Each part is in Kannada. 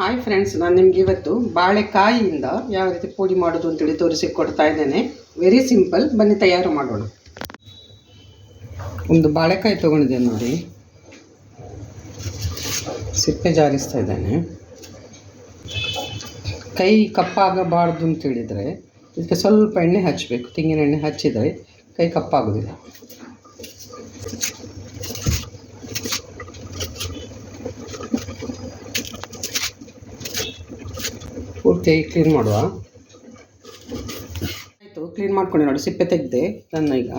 ಹಾಯ್ ಫ್ರೆಂಡ್ಸ್ ನಾನು ನಿಮ್ಗೆ ಇವತ್ತು ಬಾಳೆಕಾಯಿಯಿಂದ ಯಾವ ರೀತಿ ಪುಡಿ ಮಾಡೋದು ಅಂತೇಳಿ ತೋರಿಸಿ ಕೊಡ್ತಾ ಇದ್ದೇನೆ. ವೆರಿ ಸಿಂಪಲ್ ಬನ್ನಿ ತಯಾರು ಮಾಡೋಣ. ಒಂದು ಬಾಳೆಕಾಯಿ ತೊಗೊಂಡಿದ್ದೇನೆ ನೋಡಿ. ಸಿಪ್ಪೆ ಜಾರಿಸ್ತಾ ಇದ್ದೇನೆ. ಕೈ ಕಪ್ಪಾಗಬಾರ್ದು ಅಂತ ಹೇಳಿದರೆ ಇದಕ್ಕೆ ಸ್ವಲ್ಪ ಎಣ್ಣೆ ಹಚ್ಚಬೇಕು ತೆಂಗಿನ ಎಣ್ಣೆ ಹಚ್ಚಿದರೆ ಕೈ ಕಪ್ಪಾಗೋದಿಲ್ಲ. ಪೂರ್ತಿಯಾಗಿ ಕ್ಲೀನ್ ಮಾಡುವ. ಆಯಿತು ಕ್ಲೀನ್ ಮಾಡ್ಕೊಂಡೆ ನೋಡಿ, ಸಿಪ್ಪೆ ತೆಗೆದೆ ನನ್ನ ಈಗ.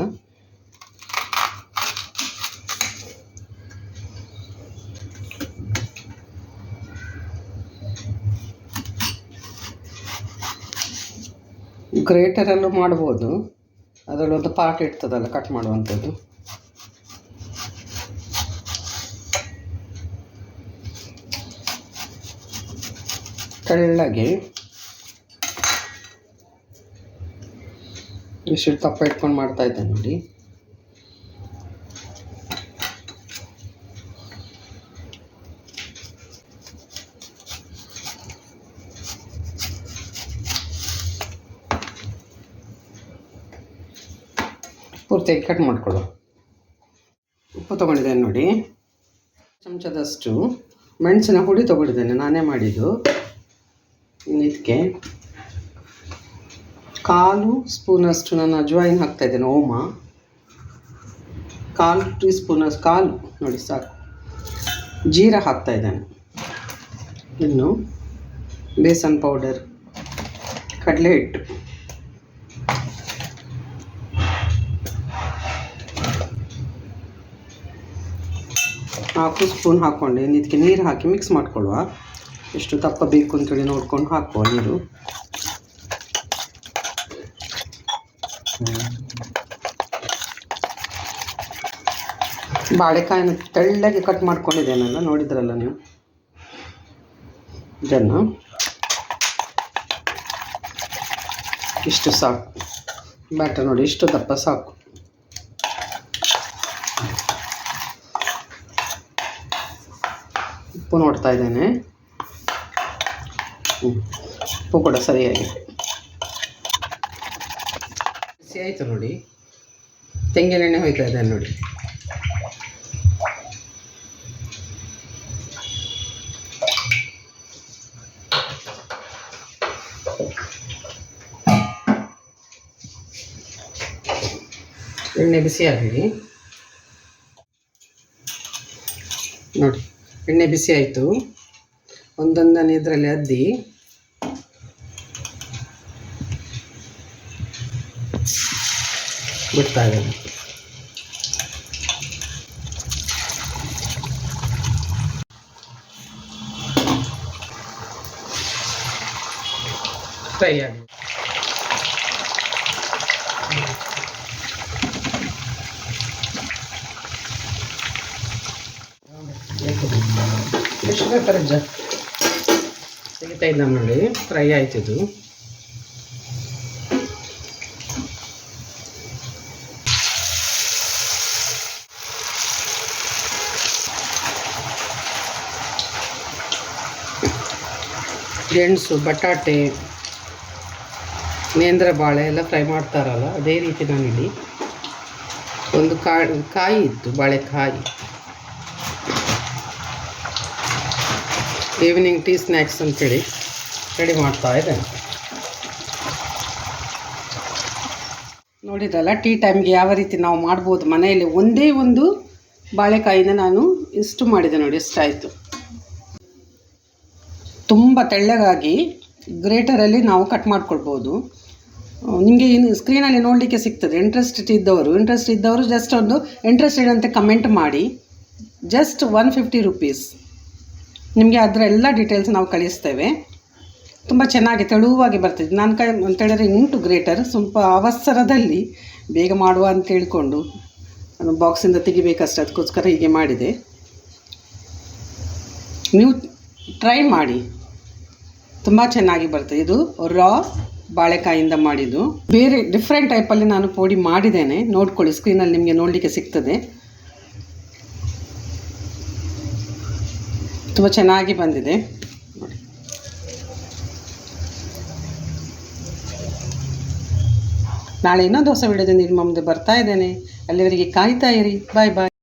ಗ್ರೇಟರಲ್ಲೂ ಮಾಡ್ಬೋದು. ಅದರಲ್ಲಿ ಒಂದು ಪಾರ್ಟ್ ಇರ್ತದಲ್ಲ ಕಟ್ ಮಾಡುವಂಥದ್ದು. ತೆಳ್ಳಗೆ. ಇಷ್ಟು ತಪ್ಪ ಇಟ್ಕೊಂಡು ಮಾಡ್ತಾ ಇದ್ದೆ ನೋಡಿ. ಪೂರ್ತಿ ಕಟ್ ಮಾಡ್ಕೊಳ್ಳೋ. ಉಪ್ಪು ತೊಗೊಂಡಿದ್ದೇನೆ ನೋಡಿ. ಚಮಚದಷ್ಟು. ಮೆಣಸಿನ ಹುಡಿ ತೊಗೊಂಡಿದ್ದೇನೆ, ನಾನೇ ಮಾಡಿದ್ದು. ಇದಕ್ಕೆ ಕಾಲು ಸ್ಪೂನಷ್ಟು ನಾನು ಅಜ್ವಾಯಿನ್ ಹಾಕ್ತಾ ಇದ್ದೇನೆ, ಓಮ. ಕಾಲು ಟೀ ಸ್ಪೂನಷ್ಟು ಕಾಲು, ನೋಡಿ ಸಾಕು. ಜೀರ ಹಾಕ್ತಾ ಇದ್ದೇನೆ. ಇನ್ನು ಬೇಸನ್ ಪೌಡರ್, ಕಡಲೆ ಹಿಟ್ಟು. ನಾಲ್ಕು ಸ್ಪೂನ್ ಹಾಕ್ಕೊಂಡೆ. ಇದಕ್ಕೆ ನೀರು ಹಾಕಿ ಮಿಕ್ಸ್ ಮಾಡ್ಕೊಳ್ಳುವ. ಎಷ್ಟು ದಪ್ಪ ಬೇಕು ಅಂತೇಳಿ ನೋಡ್ಕೊಂಡು ಹಾಕುವ ನೀರು. ಬಾಳೆಕಾಯಿನ ತೆಳ್ಳಗೆ ಕಟ್ ಮಾಡ್ಕೊಂಡಿದ್ದೇನಲ್ಲ ನೋಡಿದ್ರಲ್ಲ ನೀವು? ಇದನ್ನು. ಇಷ್ಟು ಸಾಕು. ಬ್ಯಾಟರ್ ನೋಡಿ, ಇಷ್ಟು ದಪ್ಪ ಸಾಕು. ಉಪ್ಪು ನೋಡ್ತಾ ಇದ್ದೇನೆ. ಉಪ್ಪು ಕೂಡ ಸರಿಯಾಗಿದೆ ಬಿಸಿ ಆಯಿತು ನೋಡಿ. ತೆಂಗಿನೆಣ್ಣೆ ಹೋಯ್ತಾ ಇದೆ ನೋಡಿ. ಎಣ್ಣೆ ಬಿಸಿ ಆಗಲಿ. ನೋಡಿ, ಎಣ್ಣೆ ಬಿಸಿ ಆಯಿತು. ಒಂದೊಂದನೇ ಇದರಲ್ಲಿ ಅದ್ದಿ. ಬಿಡ್ತಾ ಇದ್ದೇನೆ. ಫ್ರೈ ಆಗಿ ಎಷ್ಟು ಅಜ್ಜ ತೆಗಿತಾ ಇಲ್ಲ ನೋಡಿ. ಫ್ರೈ ಆಯ್ತು ಗೆಣಸು ಬಟಾಟೆ, ನೇಂದ್ರ ಬಾಳೆ ಎಲ್ಲ ಫ್ರೈ ಮಾಡ್ತಾರಲ್ಲ, ಅದೇ ರೀತಿ ನಾನಿಲ್ಲಿ ಒಂದು ಕಾಯಿ ಕಾಯಿ ಇತ್ತು ಬಾಳೆಕಾಯಿ ಈವ್ನಿಂಗ್ ಟೀ ಸ್ನ್ಯಾಕ್ಸ್ ಅಂತೇಳಿ ರೆಡಿ ಮಾಡ್ತಾ ಇದ್ದೇನೆ. ನೋಡಿದ್ರಲ್ಲ ಟೀ ಟೈಮ್ಗೆ ಯಾವ ರೀತಿ ನಾವು ಮಾಡ್ಬೋದು, ಮನೆಯಲ್ಲಿ ಒಂದೇ ಒಂದು ಬಾಳೆಕಾಯಿನ ನಾನು ಇಷ್ಟು ಮಾಡಿದೆ ನೋಡಿ, ಎಷ್ಟಾಯಿತು. ತುಂಬ ತೆಳ್ಳಗಾಗಿ ಗ್ರೇಟರಲ್ಲಿ ನಾವು ಕಟ್ ಮಾಡ್ಕೊಳ್ಬೋದು. ನಿಮಗೆ ಇನ್ನು ಸ್ಕ್ರೀನಲ್ಲಿ ನೋಡಲಿಕ್ಕೆ ಸಿಗ್ತದೆ. ಇಂಟ್ರೆಸ್ಟ್ ಇದ್ದವರು ಇಂಟ್ರೆಸ್ಟ್ ಇದ್ದವರು ಜಸ್ಟ್ ಒಂದು ಇಂಟ್ರೆಸ್ಟೆಡ್ ಅಂತ ಕಮೆಂಟ್ ಮಾಡಿ. ಜಸ್ಟ್ ಒನ್ ಫಿಫ್ಟಿ ರುಪೀಸ್ ನಿಮಗೆ ಅದರ ಎಲ್ಲ ಡೀಟೇಲ್ಸ್ ನಾವು ಕಳಿಸ್ತೇವೆ. ತುಂಬ ಚೆನ್ನಾಗಿ ತೆಳುವಾಗಿ ಬರ್ತದೆ. ನಾನು ಕೈ ಅಂತೇಳಿದ್ರೆ ಉಂಟು ಗ್ರೇಟರ್ ಸ್ವಲ್ಪ ಅವಸರದಲ್ಲಿ ಬೇಗ ಮಾಡುವ ಅಂತ ಹೇಳಿಕೊಂಡು ಅದು ಬಾಕ್ಸಿಂದ ತೆಗಿಬೇಕಷ್ಟೆ. ಅದಕ್ಕೋಸ್ಕರ ಹೀಗೆ ಮಾಡಿದೆ. ನೀವು ಟ್ರೈ ಮಾಡಿ. ತುಂಬ ಚೆನ್ನಾಗಿ ಬರುತ್ತೆ. ಇದು ರಾ ಬಾಳೆಕಾಯಿಂದ ಮಾಡಿದ್ದು. ಬೇರೆ ಡಿಫ್ರೆಂಟ್ ಟೈಪಲ್ಲಿ ನಾನು ಪೋಡಿ ಮಾಡಿದ್ದೇನೆ. ನೋಡ್ಕೊಳ್ಳಿ ಸ್ಕ್ರೀನಲ್ಲಿ ನಿಮಗೆ ನೋಡಲಿಕ್ಕೆ ಸಿಗ್ತದೆ. ತುಂಬ ಚೆನ್ನಾಗಿ ಬಂದಿದೆ. ನಾಳೆ ಇನ್ನೊಂದು ಹೊಸ ವಿಡಿಯೋದಿಂದ ನಿಮ್ಮ ಮುಂದೆ ಬರ್ತಾ ಇದ್ದೇನೆ. ಅಲ್ಲಿವರೆಗೆ ಕಾಯ್ತಾ ಇರಿ. ಬಾಯ್ ಬಾಯ್